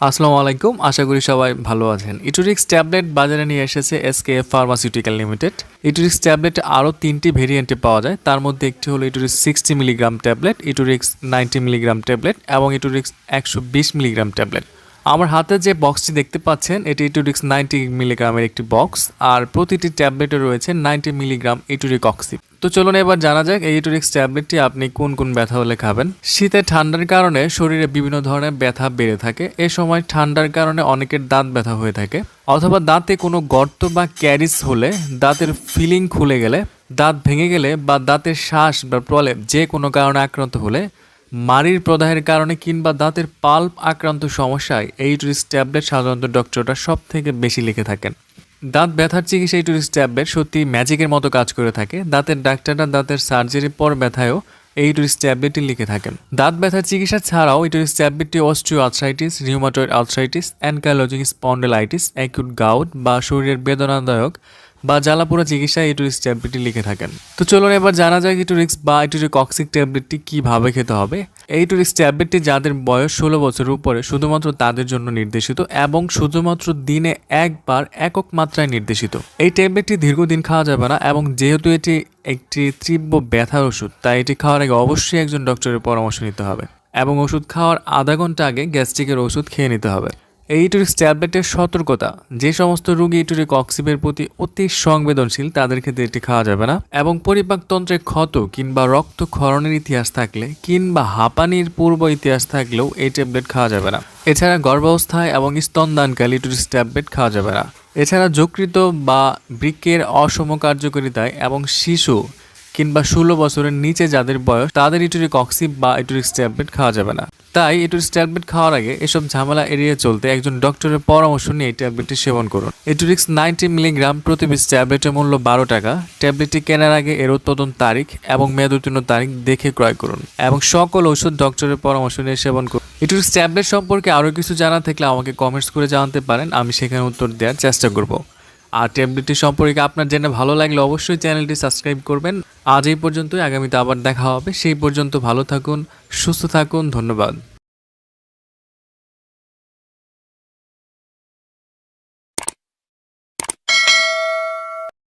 আসসালামু আলাইকুম আশা করি সবাই ভালো আছেন। ইটুরিক্স ট্যাবলেট বাজারে নিয়ে এসেছে SK pharmaceutical limited Etorix tablet আরও তিনটি ভেরিয়েন্টে পাওয়া যায়। তার মধ্যে একটি হলো Etorix sixty milligram tablet Etorix ninety milligram tablet এবং ইটুরিক্স একশো বিশ মিলিগ্রাম ট্যাবলেট। আমার হাতে যে বক্সটি দেখতে পাচ্ছেন, এটি ইটুরিক্স নাইনটি মিলিগ্রামের একটি বক্স। আর প্রতিটি ট্যাবলেটে রয়েছে নাইনটি মিলিগ্রাম ইটুরিক অক্সি তো চলুন এবার জানা যাক এই ট্যাবলেটটি আপনি কোন কোন ব্যথা হলে খাবেন। শীতে ঠান্ডার কারণে শরীরে বিভিন্ন ধরনের ব্যথা বেড়ে থাকে। এ সময় ঠান্ডার কারণে অনেকের দাঁত ব্যথা হয়ে থাকে। অথবা দাঁতে কোনো গর্ত বা ক্যারিস হলে দাঁতের ফিলিং খুলে গেলে, দাঁত ভেঙে গেলে বা দাঁতের শ্বাস বা প্রলেপ যে কোনো কারণে আক্রান্ত হলে, মাড়ির প্রদাহের কারণে কিংবা দাঁতের পাল্প আক্রান্ত সমস্যায় এই ট্যাবলেট সাধারণত ডক্টররা সব থেকে বেশি লিখে থাকেন। দাঁত ব্যথার চিকিৎসা এই টুরিস্ট ট্যাবলেট সত্যি ম্যাজিকের মতো কাজ করে থাকে। দাঁতের ডাক্তাররা দাঁতের সার্জারির পর ব্যথায়ও এই টুরিস্ট ট্যাবলেটটি লিখে থাকেন। দাঁত ব্যথার চিকিৎসা ছাড়াও এই টুরিস্ট ট্যাবলেটটি osteoarthritis rheumatoid arthritis ankylosing spondylitis acute gout বা শরীরের বেদনাদায়ক বা জ্বালাপোড়া চিকিৎসায় ইটুরিক্স ট্যাবলেটটি লিখে থাকেন। তো চলুন এবার জানা যায় ইটুরিক্স বা ইটুরিক অক্সিক ট্যাবলেটটি কীভাবে খেতে হবে। এই ইটুরিক্স ট্যাবলেটটি যাদের বয়স ষোলো বছরের উপরে শুধুমাত্র তাদের জন্য নির্দেশিত এবং শুধুমাত্র দিনে একবার একক মাত্রায় নির্দেশিত। এই ট্যাবলেটটি দীর্ঘদিন খাওয়া যাবে না এবং যেহেতু এটি একটি তীব্র ব্যথার ওষুধ, তাই এটি খাওয়ার আগে অবশ্যই একজন ডক্টরের পরামর্শ নিতে হবে এবং ওষুধ খাওয়ার আধা ঘণ্টা আগে গ্যাস্ট্রিকের ওষুধ খেয়ে নিতে হবে। এই ইটুরিক্স ট্যাবলেটের সতর্কতা, যে সমস্ত রোগী ইটুরিক অক্সিবের প্রতি অতি সংবেদনশীল, তাদের ক্ষেত্রে এটি খাওয়া যাবে না। এবং পরিপাকতন্ত্রে ক্ষত কিংবা রক্ত ক্ষরণের ইতিহাস থাকলে কিংবা হাঁপানির পূর্ব ইতিহাস থাকলেও এই ট্যাবলেট খাওয়া যাবে না। এছাড়া গর্ভাবস্থায় এবং স্তনদানকালে ইটুরিক্স ট্যাবলেট খাওয়া যাবে না। এছাড়া যকৃত বা বৃক্কের অসম কার্যকারিতায় এবং শিশু কিংবা ষোলো বছরের নিচে যাদের বয়স, তাদের ইটুরিক অক্সি বা ইটুরিক্স ট্যাবলেট খাওয়া যাবে না। তাই ইটুরিক্স ট্যাবলেট খাওয়ার আগে এসব ঝামেলা এড়িয়ে চলতে একজন ডক্টরের পরামর্শ নিয়ে এই ট্যাবলেটটি সেবন করুন। ইটুরিক্স নাইনটি মিলিগ্রাম প্রতি পিস ট্যাবলেটের মূল্য বারো টাকা। ট্যাবলেটটি কেনার আগে এর উৎপাদন তারিখ এবং মেয়াদ উত্তীর্ণ তারিখ দেখে ক্রয় করুন এবং সকল ওষুধ ডক্টরের পরামর্শ নিয়ে সেবন করুন। ইটুরিক্স ট্যাবলেট সম্পর্কে আরও কিছু জানা থাকলে আমাকে কমেন্টস করে জানাতে পারেন। আমি সেখানে উত্তর দেওয়ার চেষ্টা করব। আর ট্যাবলেটটি সম্পর্কে আপনার জেনে ভালো লাগলে অবশ্যই চ্যানেলটি সাবস্ক্রাইব করবেন। আজ এই পর্যন্তই, আগামীতে আবার দেখা হবে। সেই পর্যন্ত ভালো থাকুন, সুস্থ থাকুন, ধন্যবাদ।